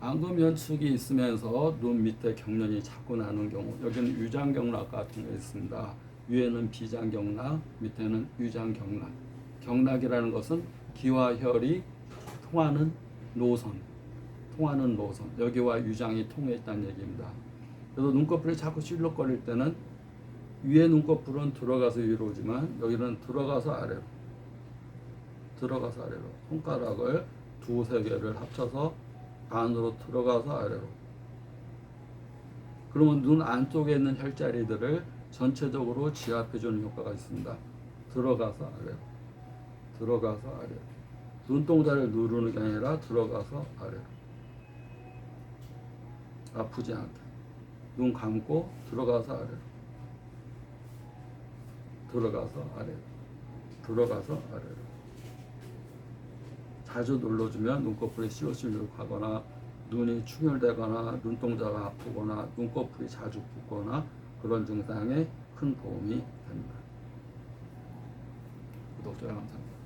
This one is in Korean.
안검연축이 있으면서 눈 밑에 경련이 자꾸 나는 경우 여기는 유장경락 같은 게 있습니다. 위에는 비장경락, 밑에는 유장경락. 경락이라는 것은 기와 혈이 통하는 노선, 통하는 노선. 여기와 유장이 통해 있다는 얘기입니다. 그래서 눈꺼풀이 자꾸 실룩거릴 때는 위에 눈꺼풀은 들어가서 위로 오지만 여기는 들어가서 아래로 들어가서 아래로 손가락을 두세 개를 합쳐서 안으로 들어가서 아래로. 그러면 눈 안쪽에 있는 혈자리들을 전체적으로 지압해 주는 효과가 있습니다. 들어가서 아래로. 들어가서 아래로. 눈동자를 누르는 게 아니라 들어가서 아래로. 아프지 않게. 눈 감고 들어가서 아래로. 들어가서 아래로. 들어가서 아래로 자주 눌러주면 눈꺼풀이 시옷시룩하거나 눈이 충혈되거나 눈동자가 아프거나 눈꺼풀이 자주 붓거나 그런 증상에 큰 도움이 됩니다. 구독자 감사합니다.